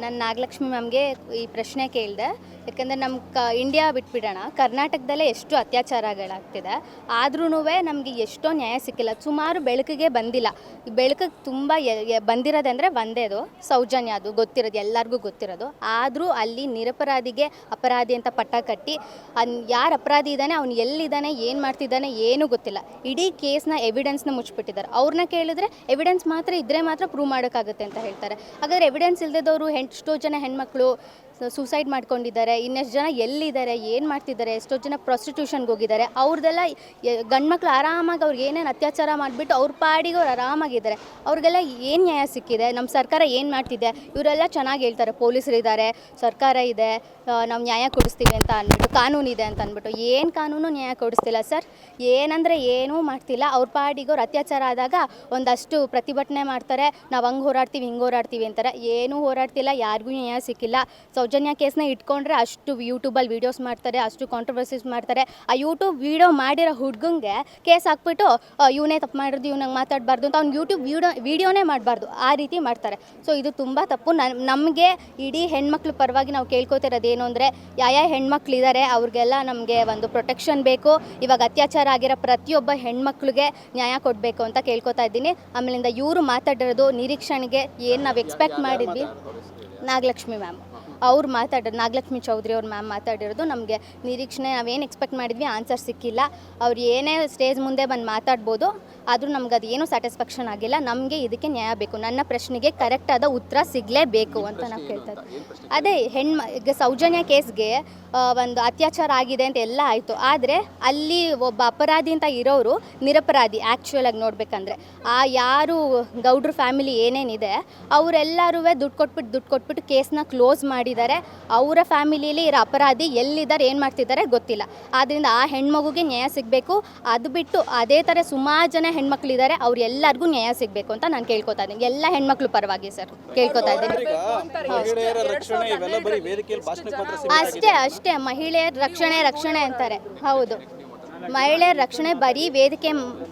ನಾನು ನಾಗಲಕ್ಷ್ಮಿ ಮ್ಯಾಮ್ಗೆ ಈ ಪ್ರಶ್ನೆ ಕೇಳಿದೆ. ಯಾಕಂದರೆ ನಮ್ಮ ಕ, ಇಂಡಿಯಾ ಬಿಟ್ಬಿಡೋಣ. ಕರ್ನಾಟಕದಲ್ಲೇ ಎಷ್ಟು ಅತ್ಯಾಚಾರಗಳಾಗ್ತಿದೆ. ಆದ್ರೂ ನಮಗೆ ಎಷ್ಟೋ ನ್ಯಾಯ ಸಿಕ್ಕಿಲ್ಲ. ಸುಮಾರು ಬೆಳಕಿಗೆ ಬಂದಿಲ್ಲ. ಬೆಳಕಿಗೆ ತುಂಬ ಬಂದಿರೋದಂದರೆ ಒಂದೇದು ಸೌಜನ್ಯ ಅದು, ಗೊತ್ತಿರೋದು, ಎಲ್ಲರಿಗೂ ಗೊತ್ತಿರೋದು. ಆದರೂ ಅಲ್ಲಿ ನಿರಪರಾಧಿಗೆ ಅಪರಾಧಿ ಅಂತ ಪಟ್ಟ ಕಟ್ಟಿ, ಅನ್, ಯಾರು ಅಪರಾಧಿ ಇದ್ದಾನೆ ಅವ್ನು ಎಲ್ಲಿದ್ದಾನೆ ಏನು ಮಾಡ್ತಿದ್ದಾನೆ, ಏನೂ ಗೊತ್ತಿಲ್ಲ. ಇಡೀ ಕೇಸ್ನ ಎವಿಡೆನ್ಸ್ನ ಮುಚ್ಚಿಬಿಟ್ಟಿದ್ದಾರೆ. ಅವ್ರನ್ನ ಕೇಳಿದ್ರೆ ಎವಿಡೆನ್ಸ್ ಮಾತ್ರ ಇದ್ದರೆ ಮಾತ್ರ ಪ್ರೂವ್ ಮಾಡೋಕ್ಕಾಗುತ್ತೆ ಅಂತ ಹೇಳ್ತಾರೆ. ಹಾಗಾದ್ರೆ ಎವಿಡೆನ್ಸ್ ಇಲ್ಲದವರು ಎಷ್ಟೋ ಜನ ಹೆಣ್ಮಕ್ಳು ಸೂಸೈಡ್ ಮಾಡ್ಕೊಂಡಿದ್ದಾರೆ, ಇನ್ನೆಷ್ಟು ಜನ ಎಲ್ಲಿದ್ದಾರೆ, ಏನು ಮಾಡ್ತಿದ್ದಾರೆ, ಎಷ್ಟೋ ಜನ ಪ್ರಾಸ್ಟಿಟ್ಯೂಷನ್ಗೆ ಹೋಗಿದ್ದಾರೆ ಅವ್ರದ್ದೆಲ್ಲ ಗಂಡ್ಮಕ್ಳು ಆರಾಮಾಗಿ ಅವ್ರಿಗೆ ಏನೇನು ಅತ್ಯಾಚಾರ ಮಾಡಿಬಿಟ್ಟು ಅವ್ರ ಪಾಡಿಗೆ ಅವ್ರು ಆರಾಮಾಗಿದ್ದಾರೆ. ಅವ್ರಿಗೆಲ್ಲ ಏನು ನ್ಯಾಯ ಸಿಕ್ಕಿದೆ? ನಮ್ಮ ಸರ್ಕಾರ ಏನು ಮಾಡ್ತಿದೆ? ಇವರೆಲ್ಲ ಚೆನ್ನಾಗಿ ಹೇಳ್ತಾರೆ ಪೊಲೀಸರಿದ್ದಾರೆ ಸರ್ಕಾರ ಇದೆ ನಾವು ನ್ಯಾಯ ಕೊಡಿಸ್ತೀವಿ ಅಂತ ಅಂದ್ಬಿಟ್ಟು ಕಾನೂನು ಇದೆ ಅಂತ ಅಂದ್ಬಿಟ್ಟು ಏನು ಕಾನೂನು ನ್ಯಾಯ ಕೊಡಿಸ್ತಿಲ್ಲ ಸರ್? ಏನಂದರೆ ಏನೂ ಮಾಡ್ತಿಲ್ಲ. ಅವ್ರ ಪಾಡಿಗೆ ಅವ್ರು ಅತ್ಯಾಚಾರ ಆದಾಗ ಒಂದಷ್ಟು ಪ್ರತಿಭಟನೆ ಮಾಡ್ತಾರೆ. ನಾವು ಹಂಗೆ ಹೋರಾಡ್ತೀವಿ, ಹಿಂಗೆ ಹೋರಾಡ್ತೀವಿ ಅಂತಾರೆ. ಏನೂ ಹೋರಾಡ್ತಿಲ್ಲ, ಯಾರಿಗೂ ನ್ಯಾಯ ಸಿಕ್ಕಿಲ್ಲ. ಸೌಜನ್ಯ ಕೇಸ್ನ ಇಟ್ಕೊಂಡ್ರೆ ಅಷ್ಟು ಯೂಟ್ಯೂಬಲ್ಲಿ ವೀಡಿಯೋಸ್ ಮಾಡ್ತಾರೆ, ಅಷ್ಟು ಕಾಂಟ್ರವರ್ಸೀಸ್ ಮಾಡ್ತಾರೆ. ಆ ಯೂಟ್ಯೂಬ್ ವೀಡಿಯೋ ಮಾಡಿರೋ ಹುಡ್ಗಂಗೆ ಕೇಸ್ ಹಾಕ್ಬಿಟ್ಟು ಇವನೇ ತಪ್ಪು ಮಾಡಿರೋದು ಇವ್ನಂಗೆ ಮಾತಾಡಬಾರ್ದು ಅಂತ ಅವ್ನು ಯೂಟ್ಯೂಬ್ ವೀಡಿಯೋ ವೀಡಿಯೋನೇ ಮಾಡಬಾರ್ದು. ಆ ರೀತಿ ಮಾಡ್ತಾರೆ. ಸೊ ಇದು ತುಂಬ ತಪ್ಪು. ನಮಗೆ ಇಡೀ ಹೆಣ್ಮಕ್ಳು ಪರವಾಗಿ ನಾವು ಕೇಳ್ಕೊತಿರೋದು ಏನು ಅಂದರೆ ಯಾವ ಹೆಣ್ಮಕ್ಳು ಇದ್ದಾರೆ ಅವ್ರಿಗೆಲ್ಲ ನಮಗೆ ಒಂದು ಪ್ರೊಟೆಕ್ಷನ್ ಬೇಕು. ಇವಾಗ ಅತ್ಯಾಚಾರ ಆಗಿರೋ ಪ್ರತಿಯೊಬ್ಬ ಹೆಣ್ಮಕ್ಳಿಗೆ ನ್ಯಾಯ ಕೊಡಬೇಕು ಅಂತ ಕೇಳ್ಕೊತಾ ಇದ್ದೀನಿ. ಆಮೇಲಿಂದ ಇವರು ಮಾತಾಡಿರೋದು ನಿರೀಕ್ಷಣೆಗೆ ಏನು ನಾವು ಎಕ್ಸ್ಪೆಕ್ಟ್ ಮಾಡಿದ್ವಿ? ನಾಗಲಕ್ಷ್ಮಿ ಮ್ಯಾಮ್. ಅವ್ರು ಮಾತಾಡೋದು ನಾಗಲಕ್ಷ್ಮಿ ಚೌಧರಿ ಅವ್ರ ಮ್ಯಾಮ್ ಮಾತಾಡಿರೋದು ನಮಗೆ ನಿರೀಕ್ಷಣೆ ನಾವೇನು ಎಕ್ಸ್ಪೆಕ್ಟ್ ಮಾಡಿದ್ವಿ ಆನ್ಸರ್ ಸಿಕ್ಕಿಲ್ಲ. ಅವ್ರು ಏನೇ ಸ್ಟೇಜ್ ಮುಂದೆ ಬಂದು ಮಾತಾಡ್ಬೋದು ಆದರೂ ನಮ್ಗೆ ಅದು ಏನೂ ಸ್ಯಾಟಿಸ್ಫ್ಯಾಕ್ಷನ್ ಆಗಿಲ್ಲ. ನಮಗೆ ಇದಕ್ಕೆ ನ್ಯಾಯ ಬೇಕು. ನನ್ನ ಪ್ರಶ್ನೆಗೆ ಕರೆಕ್ಟಾದ ಉತ್ತರ ಸಿಗಲೇಬೇಕು ಅಂತ ನಾವು ಕೇಳ್ತಾ ಇದ್ದೀವಿ ಅದೇ ಹೆಣ್ಮ ಈಗ ಸೌಜನ್ಯ ಕೇಸ್ಗೆ ಒಂದು ಅತ್ಯಾಚಾರ ಆಗಿದೆ ಅಂತ ಎಲ್ಲ ಆಯಿತು. ಆದರೆ ಅಲ್ಲಿ ಒಬ್ಬ ಅಪರಾಧಿ ಅಂತ ಇರೋರು ನಿರಪರಾಧಿ ಆ್ಯಕ್ಚುಯಲ್ ಆಗಿ ನೋಡಬೇಕಂದ್ರೆ. ಆ ಯಾರು ಗೌಡ್ರ ಫ್ಯಾಮಿಲಿ ಏನೇನಿದೆ ಅವರೆಲ್ಲರೂ ದುಡ್ಡು ಕೊಟ್ಬಿಟ್ಟು ದುಡ್ಡು ಕೊಟ್ಬಿಟ್ಟು ಕೇಸ್ನ ಕ್ಲೋಸ್ ಮಾಡಿದ್ದಾರೆ ಅವರ ಫ್ಯಾಮಿಲಿಯಲ್ಲಿ ಇರೋ ಅಪರಾಧಿ ಎಲ್ಲಿದ್ದಾರೆ ಏನು ಮಾಡ್ತಿದ್ದಾರೆ ಗೊತ್ತಿಲ್ಲ. ಆದ್ದರಿಂದ ಆ ಹೆಣ್ಮಗುಗೆ ನ್ಯಾಯ ಸಿಗಬೇಕು. ಅದು ಬಿಟ್ಟು ಅದೇ ಥರ ಸುಮಾರು ಜನ ಹೆಣ್ಮಕ್ಳಿದ್ದಾರೆ. ಅವ್ರು ಎಲ್ಲರಿಗೂ ನ್ಯಾಯ ಸಿಗಬೇಕು ಅಂತ ನಾನು ಕೇಳ್ಕೊತಾ ಇದ್ದೀನಿ. ಎಲ್ಲ ಹೆಣ್ಮಕ್ಳು ಪರವಾಗಿ ಸರ್ ಕೇಳ್ಕೊತಾ ಇದ್ದೀನಿ. ಅಷ್ಟೇ ಅಷ್ಟೇ ಮಹಿಳೆಯರ ರಕ್ಷಣೆ ರಕ್ಷಣೆ ಅಂತಾರೆ. ಹೌದು. ಮಹಿಳೆಯರ ರಕ್ಷಣೆ ಬರೀ ವೇದಿಕೆ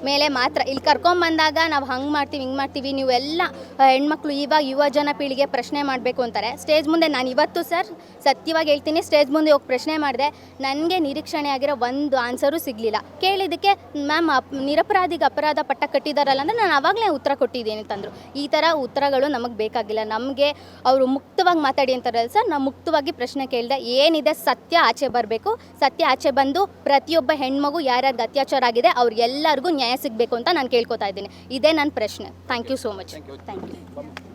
ಮೇಲೆ ಮಾತ್ರ ಇಲ್ಲಿ ಕರ್ಕೊಂಬಂದಾಗ ನಾವು ಹಂಗೆ ಮಾಡ್ತೀವಿ, ಹಿಂಗೆ ಮಾಡ್ತೀವಿ, ನೀವೆಲ್ಲ ಹೆಣ್ಮಕ್ಳು ಇವಾಗ ಯುವ ಜನ ಪೀಳಿಗೆ ಪ್ರಶ್ನೆ ಮಾಡಬೇಕು ಅಂತಾರೆ. ಸ್ಟೇಜ್ ಮುಂದೆ ನಾನು ಇವತ್ತು ಸರ್ ಸತ್ಯವಾಗಿ ಹೇಳ್ತೀನಿ, ಸ್ಟೇಜ್ ಮುಂದೆ ಹೋಗಿ ಪ್ರಶ್ನೆ ಮಾಡಿದೆ. ನನಗೆ ನಿರೀಕ್ಷಣೆ ಆಗಿರೋ ಒಂದು ಆನ್ಸರು ಸಿಗಲಿಲ್ಲ. ಕೇಳಿದ್ದಕ್ಕೆ ಮ್ಯಾಮ್ ಅಪ್, ನಿರಪರಾಧಿಗೆ ಅಪರಾಧ ಪಟ್ಟ ಕಟ್ಟಿದಾರಲ್ಲ ಅಂದರೆ ನಾನು ಆವಾಗಲೇ ಉತ್ತರ ಕೊಟ್ಟಿದ್ದೀನಿ ಅಂತಂದರು ಈ ಥರ ಉತ್ತರಗಳು ನಮಗೆ ಬೇಕಾಗಿಲ್ಲ. ನಮಗೆ ಅವರು ಮುಕ್ತವಾಗಿ ಮಾತಾಡಿ ಅಂತಾರಲ್ಲ ಸರ್ ನಾವು ಮುಕ್ತವಾಗಿ ಪ್ರಶ್ನೆ ಕೇಳಿದೆ, ಏನಿದೆ ಸತ್ಯ ಆಚೆ ಬರಬೇಕು. ಸತ್ಯ ಆಚೆ ಬಂದು ಪ್ರತಿಯೊಬ್ಬ ಹೆಣ್ಮಗು ಯಾರ್ಯಾರಿಗೆ ಅತ್ಯಾಚಾರ ಆಗಿದೆ ಅವ್ರಿಗೆಲ್ಲರಿಗೂ ನ್ಯಾಯ ಸಿಗಬೇಕು ಅಂತ ನಾನು ಕೇಳ್ಕೊತಾ ಇದ್ದೀನಿ. ಇದೇ ನನ್ನ ಪ್ರಶ್ನೆ. Thank you so much thank you